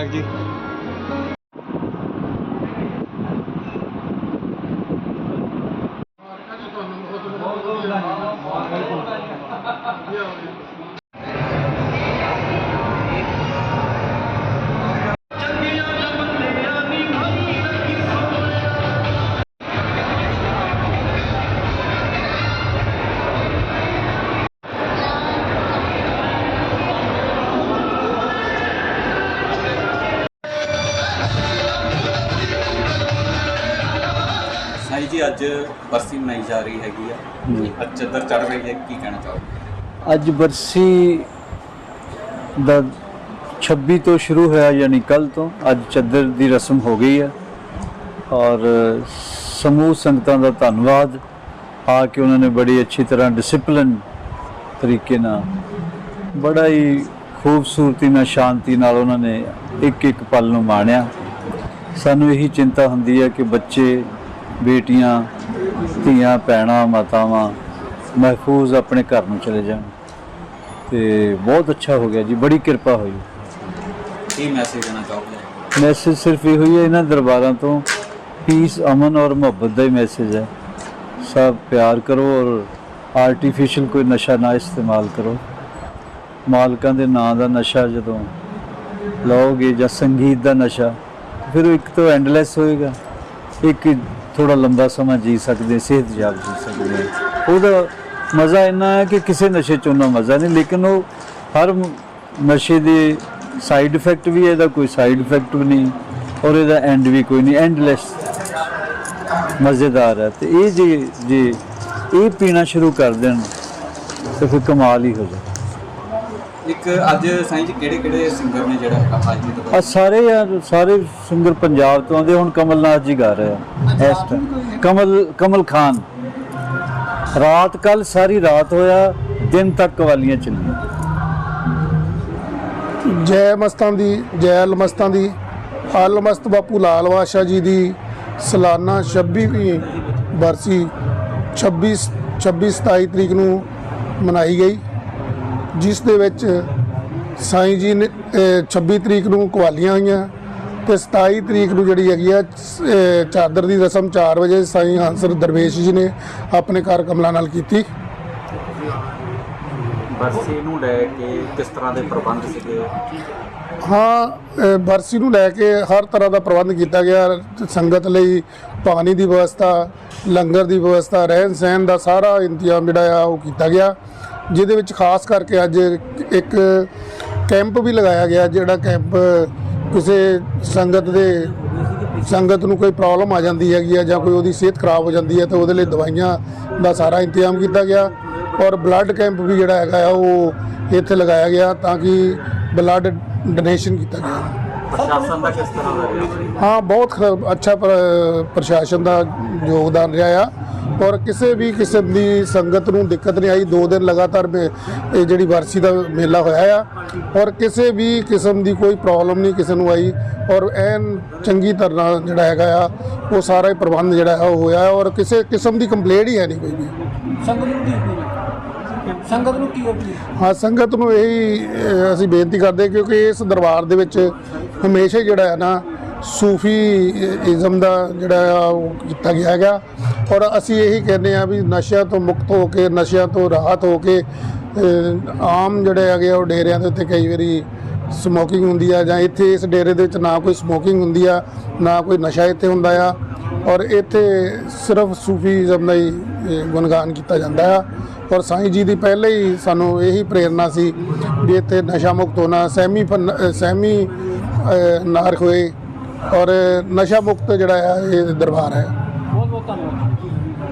이야기. ਸਾਈਂ ਜੀ ਅੱਜ ਬਰਸੀ ਮਨਾਈ ਜਾ ਰਹੀ ਹੈਗੀ ਆ। ਅੱਜ ਚੱਦਰ ਚੜ ਰਹੀ ਹੈ ਕੀ ਕਹਿਣਾ ਚਾਹੋਗੇ? ਅੱਜ ਬਰਸੀ ਦਾ 26 ਤੋਂ ਸ਼ੁਰੂ ਹੋਇਆ ਯਾਨੀ ਕੱਲ ਤੋਂ। ਅੱਜ ਚੱਦਰ ਦੀ ਰਸਮ ਹੋ ਗਈ ਹੈ। ਔਰ ਸਮੂਹ ਸੰਗਤਾਂ ਦਾ ਧੰਨਵਾਦ ਆ ਕਿ ਉਹਨਾਂ ਨੇ ਬੜੀ ਅੱਛੀ ਤਰ੍ਹਾਂ ਡਿਸਪਲਿਨ ਤਰੀਕੇ ਨਾਲ ਬੜਾ ਹੀ ਖੂਬਸੂਰਤੀ ਨਾਲ ਸ਼ਾਂਤੀ ਨਾਲ ਉਹਨਾਂ ਨੇ ਇੱਕ ਇੱਕ ਪਲ ਨੂੰ ਮਾਣਿਆ। ਸਾਨੂੰ ਇਹੀ ਚਿੰਤਾ ਹੁੰਦੀ ਹੈ ਕਿ ਬੱਚੇ ਬੇਟੀਆਂ ਧੀਆਂ ਭੈਣਾਂ ਮਾਤਾਵਾਂ ਮਹਿਫੂਜ਼ ਆਪਣੇ ਘਰ ਨੂੰ ਚਲੇ ਜਾਣ। ਤੇ ਬਹੁਤ ਅੱਛਾ ਹੋ ਗਿਆ ਜੀ ਬੜੀ ਕਿਰਪਾ ਹੋਈ। ਕੀ ਮੈਸੇਜ ਦੇਣਾ ਚਾਹੋਗੇ? ਮੈਸੇਜ ਸਿਰਫ ਇਹੋ ਹੀ ਹੈ ਇਹਨਾਂ ਦਰਬਾਰਾਂ ਤੋਂ ਪੀਸ ਅਮਨ ਔਰ ਮੁਹੱਬਤ ਦਾ ਹੀ ਮੈਸੇਜ ਹੈ। ਸਭ ਪਿਆਰ ਕਰੋ ਔਰ ਆਰਟੀਫੀਸ਼ੀਅਲ ਕੋਈ ਨਸ਼ਾ ਨਾ ਇਸਤੇਮਾਲ ਕਰੋ। ਮਾਲਕਾਂ ਦੇ ਨਾਂ ਦਾ ਨਸ਼ਾ ਜਦੋਂ ਲਓਗੇ ਜਾਂ ਸੰਗੀਤ ਦਾ ਨਸ਼ਾ ਫਿਰ ਉਹ ਇੱਕ ਤਾਂ ਐਂਡਲੈਸ ਹੋਏਗਾ। ਇੱਕ ਥੋੜਾ ਲੰਬਾ ਸਮਾਂ ਜੀ ਸਕਦੇ ਸਿਹਤਯਾਬ ਜੀ ਸਕਦੇ ਉਹਦਾ ਮਜ਼ਾ ਇੰਨਾ ਹੈ ਕਿ ਕਿਸੇ ਨਸ਼ੇ ਚ ਉਹਨਾਂ ਮਜ਼ਾ ਨਹੀਂ ਲੇਕਿਨ ਉਹ ਹਰ ਨਸ਼ੇ ਦੇ ਸਾਈਡ ਇਫੈਕਟ ਵੀ ਹੈ, ਇਹਦਾ ਕੋਈ ਸਾਈਡ ਇਫੈਕਟ ਵੀ ਨਹੀਂ ਔਰ ਇਹਦਾ ਐਂਡ ਵੀ ਕੋਈ ਨਹੀਂ ਐਂਡਲੈਸ ਮਜ਼ੇਦਾਰ ਹੈ। ਤੇ ਇਹ ਜੇ ਜੇ ਇਹ ਪੀਣਾ ਸ਼ੁਰੂ ਕਰ ਦੇਣ ਤੇ ਫਿਰ ਕਮਾਲ ਹੀ ਹੋ ਜਾਏ ਇੱਕ ਅੱਜ ਸਾਈਂ ਜੀ ਕਿਹੜੇ ਕਿਹੜੇ ਸਿੰਗਰ ਨੇ ਜਿਹੜਾ ਹੈਗਾ ਹਾਜ਼ਰੀ ਤੋਂ ਆ ਸਾਰੇ ਸਾਰੇ ਸਿੰਗਰ ਪੰਜਾਬ ਤੋਂ ਆਉਂਦੇ ਹੁਣ ਕਮਲਨਾਥ ਜੀ ਗਾ ਰਹੇ ਆ ਇਸ ਟਾਈਮ ਕਮਲ ਕਮਲ ਖਾਨ। ਰਾਤ ਕੱਲ ਸਾਰੀ ਰਾਤ ਹੋਇਆ ਦਿਨ ਤੱਕ ਕਵਾਲੀਆਂ ਚੱਲੀਆਂ। ਜੈ ਮਸਤਾਂ ਦੀ ਜੈ ਅਲਮਸਤਾਂ ਦੀ ਅਲਮਸਤ ਬਾਪੂ ਲਾਲ ਬਾਦਸ਼ਾਹ ਜੀ ਦੀ ਸਾਲਾਨਾ 26ਵੀਂ ਬਰਸੀ 26 26 27 ਤਰੀਕ ਨੂੰ ਮਨਾਈ ਗਈ। ਜਿਸ ਦੇ ਵਿੱਚ ਸਾਈਂ ਜੀ ਨੇ ਅਹ, 26 ਤਰੀਕ ਨੂੰ ਕਵਾਲੀਆਂ ਹੋਈਆਂ ਤੇ 27 ਤਰੀਕ ਨੂੰ ਜਿਹੜੀ ਹੈਗੀ ਆ ਚਾਦਰ ਦੀ ਰਸਮ 4 ਵਜੇ ਸਾਈਂ ਹੰਸਰ ਦਰਵੇਸ਼ ਜੀ ਨੇ ਆਪਣੇ ਘਰ ਕਮਲਾ ਨਾਲ ਕੀਤੀ। ਬਰਸੀ ਨੂੰ ਲੈ ਕੇ ਕਿਸ ਤਰ੍ਹਾਂ ਦੇ ਪ੍ਰਬੰਧ ਸੀਗੇ? ਹਾਂ ਬਰਸੀ ਨੂੰ ਲੈ ਕੇ ਹਰ ਤਰ੍ਹਾਂ ਦਾ ਪ੍ਰਬੰਧ ਕੀਤਾ ਗਿਆ। ਸੰਗਤ ਲਈ ਪਾਣੀ ਦੀ ਵਿਵਸਥਾ ਲੰਗਰ ਦੀ ਵਿਵਸਥਾ ਰਹਿਣ ਸਹਿਣ ਦਾ ਸਾਰਾ ਇੰਤਜ਼ਾਮ ਜਿਹੜਾ ਆ ਉਹ ਕੀਤਾ ਗਿਆ। ਜਿਹਦੇ ਵਿੱਚ ਖਾਸ ਕਰਕੇ ਅੱਜ ਇੱਕ ਕੈਂਪ ਵੀ ਲਗਾਇਆ ਗਿਆ ਜਿਹੜਾ ਕੈਂਪ ਕਿਸੇ ਸੰਗਤ ਦੇ ਸੰਗਤ ਨੂੰ ਕੋਈ ਪ੍ਰੋਬਲਮ ਆ ਜਾਂਦੀ ਹੈਗੀ ਆ ਜਾਂ ਕੋਈ ਉਹਦੀ ਸਿਹਤ ਖਰਾਬ ਹੋ ਜਾਂਦੀ ਹੈ ਤਾਂ ਉਹਦੇ ਲਈ ਦਵਾਈਆਂ ਦਾ ਸਾਰਾ ਇੰਤਜ਼ਾਮ ਕੀਤਾ ਗਿਆ ਔਰ ਬਲੱਡ ਕੈਂਪ ਵੀ ਜਿਹੜਾ ਹੈਗਾ ਆ ਉਹ ਇੱਥੇ ਲਗਾਇਆ ਗਿਆ ਤਾਂ ਕਿ ਬਲੱਡ ਡੋਨੇਸ਼ਨ ਕੀਤਾ ਗਿਆ। ਪ੍ਰਸ਼ਾਸਨ ਦਾ ਕਿਸ ਤਰ੍ਹਾਂ ਦਾ ਰਿਹਾ? ਸੀ ਹਾਂ ਬਹੁਤ ਅੱਛਾ ਪ੍ਰ- ਪ੍ਰਸ਼ਾਸਨ ਦਾ ਯੋਗਦਾਨ ਰਿਹਾ ਆ। ਔਰ ਕਿਸੇ ਵੀ ਕਿਸਮ ਦੀ ਸੰਗਤ ਨੂੰ ਦਿੱਕਤ ਨਹੀਂ ਆਈ। ਦੋ ਦਿਨ ਲਗਾਤਾਰ ਇਹ ਜਿਹੜੀ ਵਰਸੀ ਦਾ ਮੇਲਾ ਹੋਇਆ ਆ। ਔਰ ਕਿਸੇ ਵੀ ਕਿਸਮ ਦੀ ਕੋਈ ਪ੍ਰੋਬਲਮ ਨਹੀਂ ਕਿਸੇ ਨੂੰ ਆਈ। ਔਰ ਐਨ ਚੰਗੀ ਤਰ੍ਹਾਂ ਜਿਹੜਾ ਹੈਗਾ ਆ ਉਹ ਸਾਰਾ ਹੀ ਪ੍ਰਬੰਧ ਜਿਹੜਾ ਹੈ ਉਹ ਹੋਇਆ। ਔਰ ਕਿਸੇ ਕਿਸਮ ਦੀ ਕੰਪਲੇਂਟ ਹੀ ਹੈ ਨਹੀਂ ਕੋਈ ਵੀ। ਸੰਗਤ ਨੂੰ ਕੀ ਅਪੀਲ? ਸੰਗਤ ਨੂੰ ਕੀ ਅਪੀਲ? ਹਾਂ ਸੰਗਤ ਨੂੰ ਇਹੀ ਅਸੀਂ ਬੇਨਤੀ ਕਰਦੇ ਕਿਉਂਕਿ ਇਸ ਦਰਬਾਰ ਦੇ ਵਿੱਚ ਹਮੇਸ਼ਾ ਜਿਹੜਾ ਹੈ ਨਾ ਸੂਫੀ ਇਜ਼ਮ ਦਾ ਜਿਹੜਾ ਆ ਉਹ ਕੀਤਾ ਗਿਆ ਹੈਗਾ। ਔਰ ਅਸੀਂ ਇਹੀ ਕਹਿੰਦੇ ਆ ਵੀ ਨਸ਼ਿਆਂ ਤੋਂ ਮੁਕਤ ਹੋ ਕੇ ਨਸ਼ਿਆਂ ਤੋਂ ਰਾਹਤ ਹੋ ਕੇ ਆਮ ਜਿਹੜੇ ਹੈਗੇ ਆ ਉਹ ਡੇਰਿਆਂ ਦੇ ਉੱਤੇ ਕਈ ਵਾਰੀ ਸਮੋਕਿੰਗ ਹੁੰਦੀ ਆ ਜਾਂ ਇੱਥੇ ਇਸ ਡੇਰੇ ਦੇ ਵਿੱਚ ਨਾ ਕੋਈ ਸਮੋਕਿੰਗ ਹੁੰਦੀ ਆ ਨਾ ਕੋਈ ਨਸ਼ਾ ਇੱਥੇ ਹੁੰਦਾ ਆ। ਔਰ ਇੱਥੇ ਸਿਰਫ ਸੂਫੀਜ਼ਮ ਦਾ ਹੀ ਗੁਣਗਾਨ ਕੀਤਾ ਜਾਂਦਾ ਆ। ਔਰ ਸਾਈਂ ਜੀ ਦੀ ਪਹਿਲੇ ਹੀ ਸਾਨੂੰ ਇਹੀ ਪ੍ਰੇਰਣਾ ਸੀ ਵੀ ਇੱਥੇ ਨਸ਼ਾ ਮੁਕਤ ਹੋਣਾ ਸਹਿਮੀ ਫਨ- ਸਹਿਮੀ ਅਹ, ਹੋਏ ਔਰ ਨਸ਼ਾ ਮੁਕਤ ਜਿਹੜਾ ਆ ਇਹ ਦਰਬਾਰ ਹੈ।